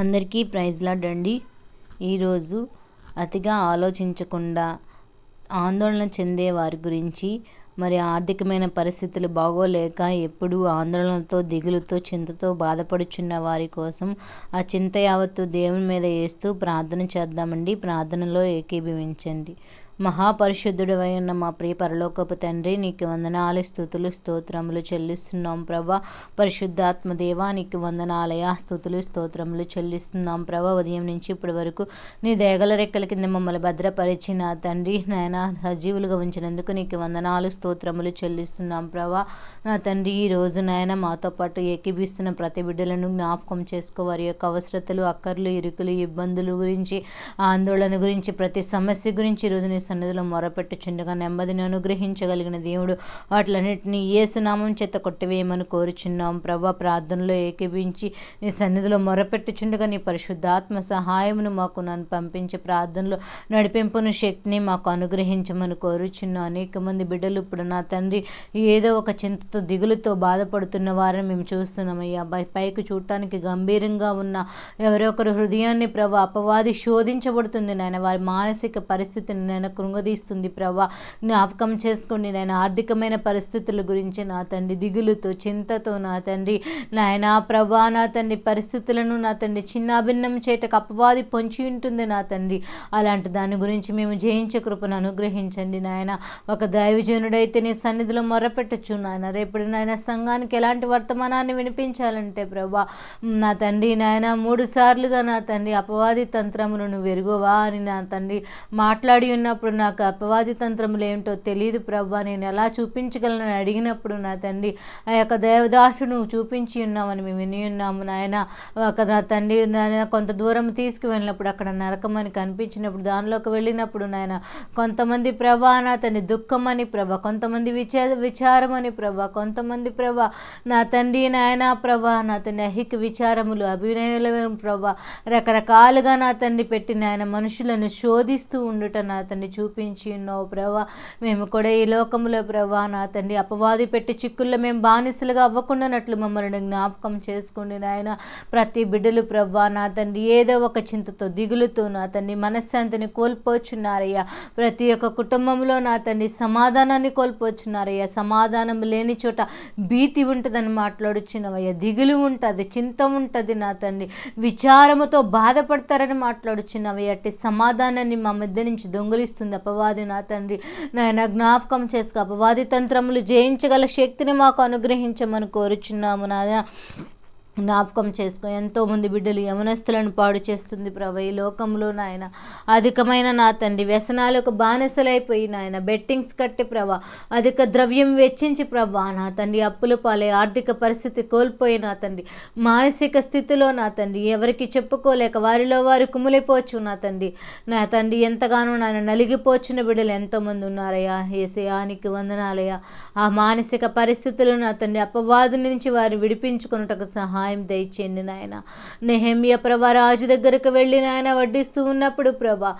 అందరికీ ప్రైజ్ లాడండి. ఈరోజు అతిగా ఆలోచించకుండా ఆందోళన చెందే వారి గురించి మరి ఆర్థికమైన పరిస్థితులు బాగోలేక ఎప్పుడూ ఆందోళనతో దిగులుతో చింతతో బాధపడుచున్న వారి కోసం ఆ చింత యావత్తు దేవుని మీద వేస్తూ ప్రార్థన చేద్దామండి. ప్రార్థనలో ఏకీభవించండి. మహాపరిశుద్ధుడు ఉన్న మా ప్రియ పరలోకపు తండ్రి నీకు వందనాలు స్థుతులు స్తోత్రములు చెల్లిస్తున్నాం ప్రభా. పరిశుద్ధాత్మ దేవా నీకు వందనాలయ స్థుతులు స్తోత్రములు చెల్లిస్తున్నాం ప్రభా. ఉదయం నుంచి ఇప్పటి వరకు నీ దేగల రెక్కల కింద మమ్మల్ని భద్రపరిచి నా తండ్రి నాయన సజీవులుగా ఉంచినందుకు నీకు వందనాలు స్తోత్రములు చెల్లిస్తున్నాం ప్రభా. నా తండ్రి ఈ రోజు నాయన మాతో పాటు ఏకీభిస్తున్న ప్రతి బిడ్డలను జ్ఞాపకం చేసుకో. వారి యొక్క అవసరతలు అక్కర్లు ఇరుకులు ఇబ్బందులు గురించి ఆందోళన గురించి ప్రతి సమస్య గురించి ఈరోజు నీ సన్నిధిలో మొరపెట్టుచుండగా నెమ్మదిని అనుగ్రహించగలిగిన దేవుడు వాటిలన్నింటినీ ఏసునామం చేత కొట్టివేయమని కోరుచున్నాం. ప్రభా ప్రార్థనలో ఏకీభించి నీ సన్నిధిలో మొరపెట్టుచుండగా నీ పరిశుద్ధాత్మ సహాయమును మాకు నన్ను పంపించి ప్రార్థనలో నడిపింపును శక్తిని మాకు అనుగ్రహించమని కోరుచున్నాం. అనేక మంది బిడ్డలు ఇప్పుడు నా తండ్రి ఏదో ఒక చింతతో దిగులుతో బాధపడుతున్న వారిని మేము చూస్తున్నామయ్యా. పైకి చూడటానికి గంభీరంగా ఉన్న ఎవరొకరు హృదయాన్ని ప్రభా అపవాది శోధించబడుతుంది నాయన. వారి మానసిక పరిస్థితిని నేను కృంగదీస్తుంది. ప్రభా జ్ఞాపకం చేసుకోండి. నేను ఆర్థికమైన పరిస్థితుల గురించి నా తండ్రి దిగులుతో చింతతో నా తండ్రి నాయన ప్రభా నా తండ్రి పరిస్థితులను నా తండ్రి చిన్నాభిన్నం చేయటకు అపవాది పొంచి ఉంటుంది నా తండ్రి. అలాంటి దాని గురించి మేము జయించే కృపను అనుగ్రహించండి నాయన. ఒక దైవజనుడైతే నీ సన్నిధిలో మొరపెట్టచ్చు నాయన. రేపు నాయన సంఘానికి ఎలాంటి వర్తమానాన్ని వినిపించాలంటే ప్రభా నా తండ్రి నాయన మూడు సార్లుగా నా తండ్రి అపవాది తంత్రమును నువ్వు ఎరుగవా అని నా తండ్రి మాట్లాడి ఉన్నప్పుడు నాకు అపవాది తంత్రములు ఏమిటో తెలియదు ప్రభా. నేను ఎలా చూపించగలను అడిగినప్పుడు నా తండ్రి ఆ యొక్క దేవదాసుడు చూపించి ఉన్నామని మేము విని ఉన్నాము నాయన. ఒక నా తండ్రి నాయన కొంత దూరం తీసుకువెళ్ళినప్పుడు అక్కడ నరకం అని కనిపించినప్పుడు దానిలోకి వెళ్ళినప్పుడు నాయన కొంతమంది ప్రభా నా తండ్రి దుఃఖం అని ప్రభ కొంతమంది విచా విచారం అని ప్రభ కొంతమంది ప్రభ నా తండ్రి నాయన ప్రభ నా తండ్రి అహిక విచారములు అభినయుల ప్రభ రకరకాలుగా నా తండ్రి పెట్టిన ఆయన మనుషులను శోధిస్తూ ఉండుట నా తండ్రి చూపించి ఉన్నావు ప్రభా. మేము కూడా ఈ లోకంలో ప్రభా నా తండ్రి అపవాది పెట్టి చిక్కుల్లో మేము బానిసలుగా అవ్వకుండానట్లు మమ్మల్ని జ్ఞాపకం చేసుకోండి నాయన. ప్రతి బిడ్డలు ప్రభా నా తండ్రి ఏదో ఒక చింతతో దిగులుతో నా తండ్రి మనశ్శాంతిని కోల్పోచున్నారయ్యా. ప్రతి ఒక్క కుటుంబంలో నా తండ్రి సమాధానాన్ని కోల్పోచున్నారయ్యా. సమాధానం లేని చోట భీతి ఉంటుందని మాట్లాడుచున్నావయ్యా. దిగులు ఉంటుంది చింత ఉంటుంది నా తండ్రి. విచారముతో బాధపడతారని మాట్లాడుచున్నావయ్యా. అట్టి సమాధానాన్ని మా మధ్య నుంచి దొంగిలిస్తుంది అపవాది నా తండ్రి నాయన జ్ఞాపకం చేసుకో. అపవాది తంత్రములు జయించగల శక్తిని మాకు అనుగ్రహించమని కోరుచున్నాము నాయన. జ్ఞాపకం చేసుకో. ఎంతోమంది బిడ్డలు యమనస్తులను పాడు చేస్తుంది ప్రభ ఈ లోకంలో నాయన. అధికమైన నా తండ్రి వ్యసనాలకు బానిసలైపోయి నాయన. బెట్టింగ్స్ కట్టి ప్రభ అధిక ద్రవ్యం వెచ్చించి ప్రభ నా తండ్రి. అప్పులు పాలే ఆర్థిక పరిస్థితి కోల్పోయి నా తండ్రి. మానసిక స్థితిలో నా తండ్రి ఎవరికి చెప్పుకోలేక వారిలో వారు కుమిలిపోవచ్చు నా తండ్రి. నా తండ్రి ఎంతగానో నాయన నలిగిపోచిన బిడ్డలు ఎంతోమంది ఉన్నారయ్యా. ఏసయానికి వందనాలయ్యా. ఆ మానసిక పరిస్థితులు నా తండ్రి అపవాదు నుంచి వారు విడిపించుకున్నటకు సహాయం సహాయం దయచేయండి నాయన. నెహమ్య ప్రభా రాజు దగ్గరకు వెళ్ళి నాయన వడ్డిస్తూ ఉన్నప్పుడు ప్రభా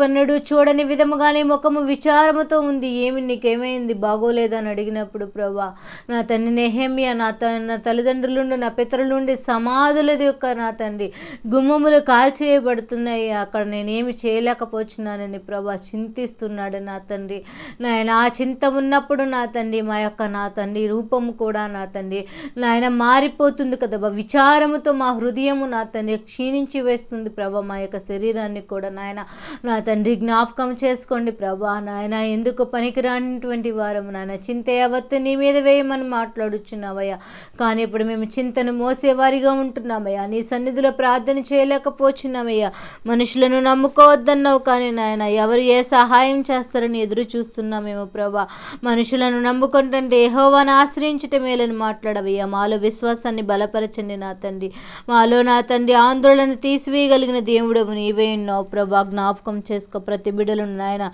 పన్నుడు చూడని విధముగానే ముఖము విచారముతో ఉంది. ఏమి నీకేమైంది? బాగోలేదని అడిగినప్పుడు ప్రభా నా తండ్రి నెహమ్య నా త నా తల్లిదండ్రులుండి నా పితరులుండి సమాధుల యొక్క నా తండ్రి గుమ్మములు కాల్చివేయబడుతున్నాయి అక్కడ నేనేమి చేయలేకపోతున్నానని ప్రభా చింతిస్తున్నాడు నా తండ్రి. నాయన ఆ చింత ఉన్నప్పుడు నా తండ్రి మా యొక్క నా తండ్రి రూపము కూడా నా తండ్రి. నాయన మారిపోతుంది కదా విచారముతో మా హృదయము నా తండ్రి క్షీణించి వేస్తుంది ప్రభా. మా యొక్క శరీరాన్ని కూడా నాయన నా తండ్రి జ్ఞాపకం చేసుకోండి ప్రభా. నాయన ఎందుకు పనికిరానిటువంటి వారము నాయన. చింత యావత్తు నీ మీద వేయమని మాట్లాడుచున్నావయ్యా. కానీ ఇప్పుడు మేము చింతను మోసేవారిగా ఉంటున్నామయ్యా. నీ సన్నిధిలో ప్రార్థన చేయలేకపోచున్నామయ్యా. మనుషులను నమ్ముకోవద్దన్నావు కానీ నాయన ఎవరు ఏ సహాయం చేస్తారని ఎదురు చూస్తున్నామేమో ప్రభా. మనుషులను నమ్ముకుంటుంటే ఏహోవాను ఆశ్రయించటం మేలని మాట్లాడవయ్యా. మాలో విశ్వాసాన్ని బలపరచండి నా తండ్రి. మాలో నా తండ్రి ఆందోళన తీసివేయగలిగిన దేవుడు నీవే ఉన్నావు. ప్రభా జ్ఞాపకం చేసుకో. ప్రతి బిడ్డలు నాయన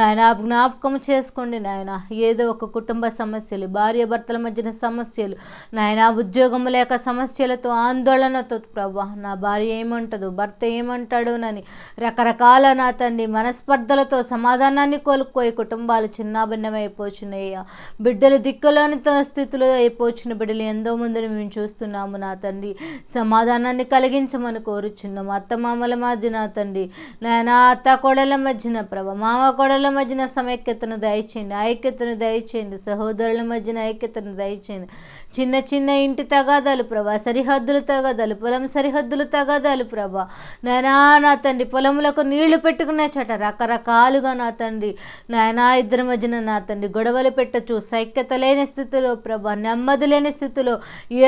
నాయన జ్ఞాపకం చేసుకోండి నాయన. ఏదో ఒక కుటుంబ సమస్యలు భార్య భర్తల మధ్యన సమస్యలు నాయన ఉద్యోగం లేక సమస్యలతో ఆందోళనతో ప్రభా నా భార్య ఏమంటదో భర్త ఏమంటాడోనని రకరకాల నా తండ్రి మనస్పర్ధలతో సమాధానాన్ని కోలుకోయి కుటుంబాలు చిన్నాభిన్నమైపోచున్నాయ్యా బిడ్డలు దిక్కులోనితో స్థితిలో అయిపోచిన బిడ్డలు ఎంతో మందిని మేము చూస్తున్నాము. కోరుచున్నాము నా తండ్రి. సమాధానాన్ని కలిగించమని కోరుచున్నాము అత్త మామల మధ్య నా తండ్రి. నాయన అత్త కోడల మధ్యన ప్రభ మామ కోడల మధ్యన సమైక్యతను దయచేయండి ఐక్యతను దయచేయండి సహోదరుల మధ్యన ఐక్యతను దయచేయండి. చిన్న చిన్న ఇంటి తగాదాలు ప్రభా సరిహద్దులు తగాదాలు పొలం సరిహద్దులు తగాదాలు ప్రభా. నాయనా నా తండ్రి పొలములకు నీళ్ళు పెట్టుకునే చట రకరకాలుగా నా తండ్రి. నాయనా ఇద్దరి మధ్యన నా తండ్రి గొడవలు పెట్టచ్చు. సైక్యత లేని స్థితిలో ప్రభా నెమ్మది లేని స్థితిలో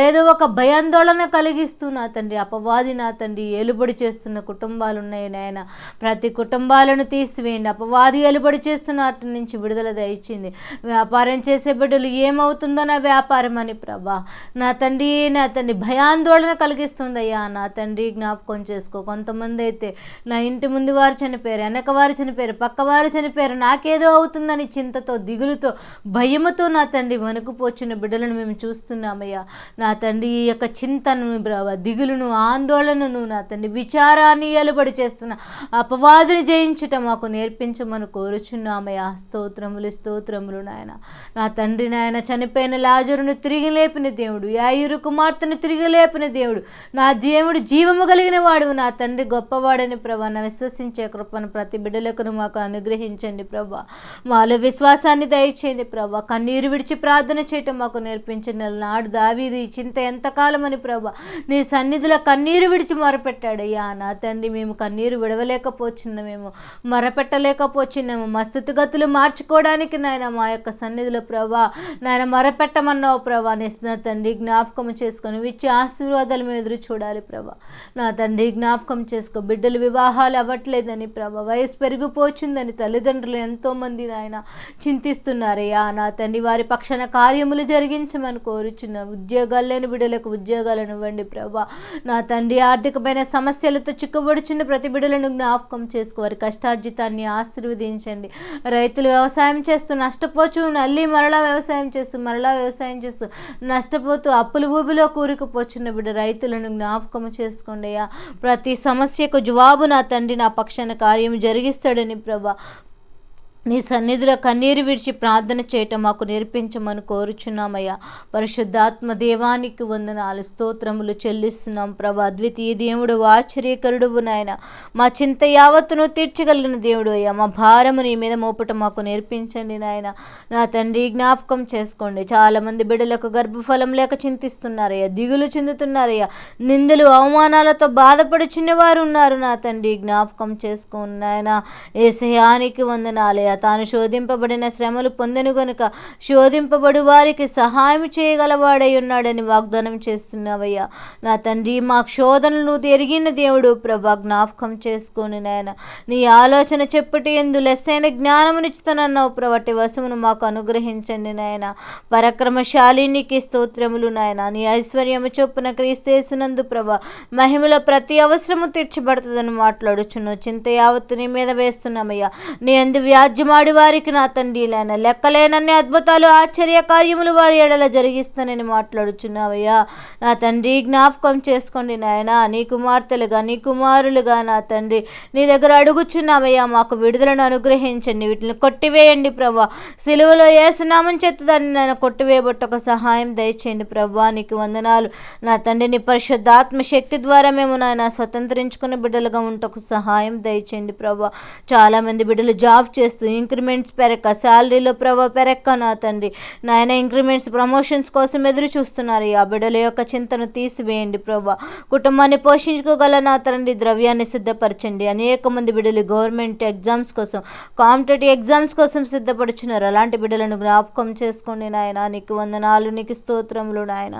ఏదో ఒక భయాందోళన కలిగిస్తూ నా తండ్రి అపవాది నా తండ్రి ఏలుబడి చేస్తున్న కుటుంబాలు ఉన్నాయి నాయన. ప్రతి కుటుంబాలను తీసివేయండి. అపవాది ఏలుబడి చేస్తున్న వాటి నుంచి విడుదల దయచింది వ్యాపారం చేసే బిడ్డలు ఏమవుతుందో నా వ్యాపారం అని ప్రభా. నా తండ్రి నా తండ్రి భయాందోళన కలిగిస్తుందయ్యా. నా తండ్రి జ్ఞాపకం చేసుకో. కొంతమంది అయితే నా ఇంటి ముందు వారు చనిపోయారు వెనక వారు చనిపోయారు పక్క వారు చనిపోయారు నాకేదో అవుతుందని చింతతో దిగులుతో భయముతో నా తండ్రి వణుకుపోచిన బిడ్డలను మేము చూస్తున్నామయ్యా. నా తండ్రి ఈ యొక్క చింతను ప్రభా దిగులును ఆందోళనను నా తండ్రి విచారాన్ని ఎలుబడి చేస్తున్న అపవాదిని జయించుట మాకు నేర్పించమని కోరుచున్నామయ్యా స్తోత్రములు స్తోత్రములు నాయన. నా తండ్రి నాయన చనిపోయిన లాజరును తిరిగి లేపిన దేవుడు యాయురు కుమార్తెను తిరిగి లేపిన దేవుడు నా జీవుడు జీవము కలిగిన వాడు నా తండ్రి గొప్పవాడని ప్రభా నా విశ్వసించే కృపను ప్రతి బిడ్డలకు మాకు అనుగ్రహించండి ప్రభా. మాలో విశ్వాసాన్ని దయచేయండి ప్రభా. కన్నీరు విడిచి ప్రార్థన చేయటం మాకు నేర్పించండి నాడు దావీది చింత ఎంతకాలం ఎంతకాలమని ప్రభా. నీ సన్నిధిలో కన్నీరు విడిచి మొరపెట్టాడయ్యా నా తండ్రి మేము కన్నీరు విడవలేకపోతున్నామేమో మొరపెట్టలేకపోతున్నాము మా స్థితిగతులు మార్చుకోవడానికి నాయన మా యొక్క సన్నిధిలో ప్రభా నాయన మొరపెట్టమన్నావు ప్రభా. నీ నా తండ్రి జ్ఞాపకం చేసుకొని విచ్చి ఆశీర్వాదాలు మేము ఎదురు చూడాలి ప్రభా. నా తండ్రి జ్ఞాపకం చేసుకో. బిడ్డలు వివాహాలు అవ్వట్లేదని ప్రభా. వయసు పెరిగిపోచుందని తల్లిదండ్రులు ఎంతోమంది నాయన చింతిస్తున్నారయ్యా. నా తండ్రి వారి పక్షాన కార్యములు జరిగించమని కోరుచున్న. ఉద్యోగాలు లేని బిడ్డలకు ఉద్యోగాలను ఇవ్వండి ప్రభా. నా తండ్రి ఆర్థికమైన సమస్యలతో చిక్కుబడుచున్న ప్రతి బిడ్డలను జ్ఞాపకం చేసుకోవారి కష్టార్జితాన్ని ఆశీర్వదించండి. రైతులు వ్యవసాయం చేస్తూ నష్టపోచు మళ్ళీ మరలా వ్యవసాయం చేస్తూ మరలా వ్యవసాయం చేస్తూ నష్టపోతూ అప్పుల ఊబిలో కూరుకుపోచున్న బిడ్డ రైతులను జ్ఞాపకం చేసుకోండి అయ్యా. ప్రతి సమస్యకు జవాబు నా తండ్రి నా పక్షాన కార్యం జరిగిస్తాడని ప్రభా నీ సన్నిధిలో కన్నీరు విడిచి ప్రార్థన చేయటం మాకు నేర్పించమని కోరుచున్నామయ్యా. పరిశుద్ధాత్మ దేవానికి వందనాలు స్తోత్రములు చెల్లిస్తున్నాం ప్రభా. అద్వితీయ దేవుడు ఆశ్చర్యకరుడు నాయన. మా చింత యావత్తును తీర్చగలిగిన దేవుడు అయ్యా. మా భారము నీ మీద మోపటం మాకు నేర్పించండి నాయన. నా తండ్రి జ్ఞాపకం చేసుకోండి. చాలామంది బిడ్డలకు గర్భఫలం లేక చింతిస్తున్నారయ్యా. దిగులు చెందుతున్నారయ్యా. నిందులు అవమానాలతో బాధపడుచున్న వారు ఉన్నారు నా తండ్రి. జ్ఞాపకం చేసుకున్నాయన ఏ ఏసయానికి వందనాలయ్యా. తాను శోధింపబడిన శ్రమలు పొందను గనుక శోధింపబడు వారికి సహాయం చేయగలవాడై ఉన్నాడని వాగ్దానం చేస్తున్నావయ్యా. నా తండ్రి మా శోధనలు నువ్వు ఎరిగిన దేవుడు ప్రభా జ్ఞాపకం చేసుకొని నాయన. నీ ఆలోచన చెప్పుటి ఎందు లెస్సైన జ్ఞానమునిచ్చుతానన్నావు ప్రభటి వశమును మాకు అనుగ్రహించండి నాయన. పరక్రమశాలి నీకు స్తోత్రములు నాయన. నీ ఐశ్వర్యము చొప్పున క్రీస్తేసినందు ప్రభ మహిమలో ప్రతి అవసరము తీర్చబడుతుందని మాట్లాడుచును చింత యావత్తు నీ మీద వేస్తున్నామయ్యా. నీ అందు వ్యాజ్యమాడి వారికి నా తండ్రి లేన లెక్కలేనన్ని అద్భుతాలు ఆశ్చర్య కార్యములు వారి ఎడల జరిగిస్తానని మాట్లాడుచున్నావయ్యా. నా తండ్రి జ్ఞాపకం చేసుకోండి నాయన. నీ కుమార్తెలుగా నీ కుమారులుగా నా తండ్రి. నీ దగ్గర అడుగుచున్నావయ్యా మాకు విడుదలను అనుగ్రహించండి. వీటిని కొట్టివేయండి ప్రభా. సిలువలో ఏసునామం చేత దాన్ని నేను ఒక సహాయం దయచేయండి ప్రభా. నీకు వందనాలు. నా తండ్రి నీ పరిశుద్ధాత్మ శక్తి ద్వారా మేము నాయన స్వతంత్రించుకునే బిడ్డలుగా ఉంటకు సహాయం దయచేయండి ప్రభా. చాలామంది బిడ్డలు జాబ్ చేస్తూ ఇంక్రిమెంట్స్ పెరక్క శాలరీలో ప్రభా పెరక్క నా తండ్రి. నాయన ఇంక్రిమెంట్స్ ప్రమోషన్స్ కోసం ఎదురు చూస్తున్నారు. ఆ బిడ్డల యొక్క చింతను తీసివేయండి ప్రభా. కుటుంబాన్ని పోషించుకోగల నా తండ్రి ద్రవ్యాన్ని సిద్ధపరచండి. అనేక మంది బిడ్డలు గవర్నమెంట్ ఎగ్జామ్స్ కోసం కాంపిటేటివ్ ఎగ్జామ్స్ కోసం సిద్ధపడుచున్నారు. అలాంటి బిడ్డలను జ్ఞాపకం చేసుకోండి నాయన. నీకు వందనాలు నీకు స్తోత్రములు నాయన.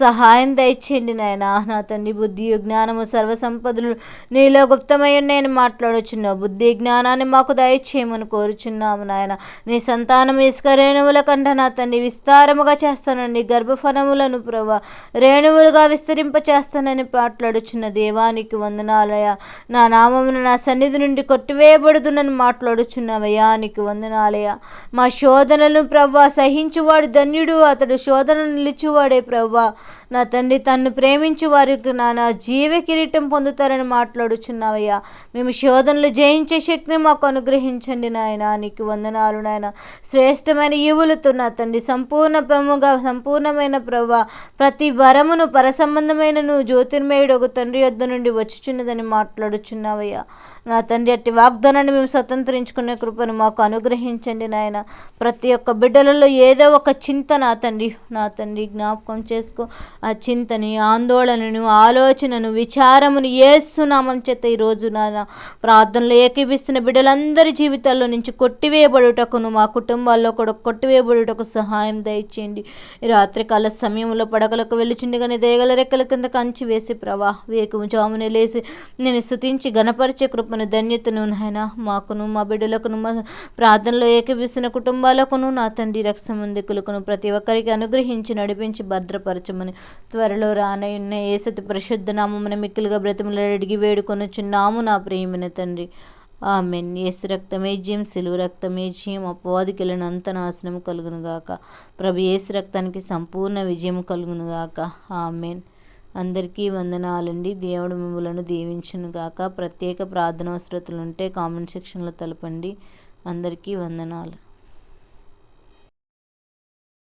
సహాయం దయచేయండి నాయన. నా తండ్రి బుద్ధి జ్ఞానము సర్వసంపదలు నీలో గుప్తమై నేను మాట్లాడుచున్నావు. బుద్ధి జ్ఞానాన్ని మాకు దయచేయమని కోరుచున్నాము నాయన. నీ సంతానం ఇసుక రేణువుల కంట నా తండ్రి విస్తారముగా చేస్తానండి గర్భఫలములను ప్రభా రేణువులుగా విస్తరింప చేస్తానని మాట్లాడుచున్న దేవానికి వందనాలయ నా నామమును నా సన్నిధి నుండి కొట్టివేయబడుదునని మాట్లాడుచున్న నీకు వందనాలయ మా శోధనలను ప్రభా సహించువాడు ధన్యుడు అతడు శోధనను నిలిచివాడే ప్రభా నా తండ్రి తన్ను ప్రేమించి వారికి నా నా జీవ కిరీటం పొందుతారని మాట్లాడుచున్నావయ్యా. మేము శోధనలు జయించే శక్తిని మాకు అనుగ్రహించండి నాయన. నీకు వందనాలు నాయన. శ్రేష్టమైన ఈవులతో నా తండ్రి ప్రముఖ సంపూర్ణమైన ప్రభా ప్రతి వరమును పరసంబంధమైనను జ్యోతిర్మయుడు ఒక తండ్రి యొద్ద నుండి వచ్చుచున్నదని మాట్లాడుచున్నావయ్యా. నా తండ్రి అట్టి వాగ్దానాన్ని మేము స్వతంత్రించుకునే కృపను మాకు అనుగ్రహించండి నాయన. ప్రతి ఒక్క బిడ్డలలో ఏదో ఒక చింత నా తండ్రి నా తండ్రి జ్ఞాపకం చేసుకో. ఆ చింతని ఆందోళనను ఆలోచనను విచారమును ఏసునామం చేత ఈరోజు నాయన. ప్రార్థనలు ఏకీపిస్తున్న బిడ్డలందరి జీవితాల్లో నుంచి కొట్టివేయబడుటకును మా కుటుంబాల్లో కూడా కొట్టివేయబడుటకు సహాయం దయచేయండి. రాత్రికాల సమయంలో పడకలకు వెళ్ళుచుండగానే దేగల రెక్కల కింద కంచి వేసి ప్రవా వేకుము జామున లేసి నేను స్తుతించి గణపరిచే కృపను ధన్యతను నాయన మాకును మా బిడ్డలకును మా ప్రార్థనలో ఏకీపిస్తున్న కుటుంబాలకును నా తండ్రి రక్షమందికులకును ప్రతి ఒక్కరికి అనుగ్రహించి నడిపించి భద్రపరచమని త్వరలో రానయున్న ఏసతి పరిశుద్ధ నామమున మిక్కిలుగా బ్రతిమలు అడిగి వేడుకొనుచున్నాము నా ప్రియమైన తండ్రి. ఆమెన్. ఏసు రక్తమేజ్యం సిలువ రక్తమేజ్యం అపవాదికిలను అపవాదికెళ్ళినంత నాశనం కలుగునుగాక ప్రభు యేసు రక్తానికి సంపూర్ణ విజయం కలుగునుగాక ఆమెన్. అందరికీ వందనాలండి. దేవుడు మిమ్మలను దీవించును గాక. ప్రత్యేక ప్రార్థన అవసరతలు ఉంటే కామెంట్ సెక్షన్లో తెలపండి. అందరికీ వందనాలు.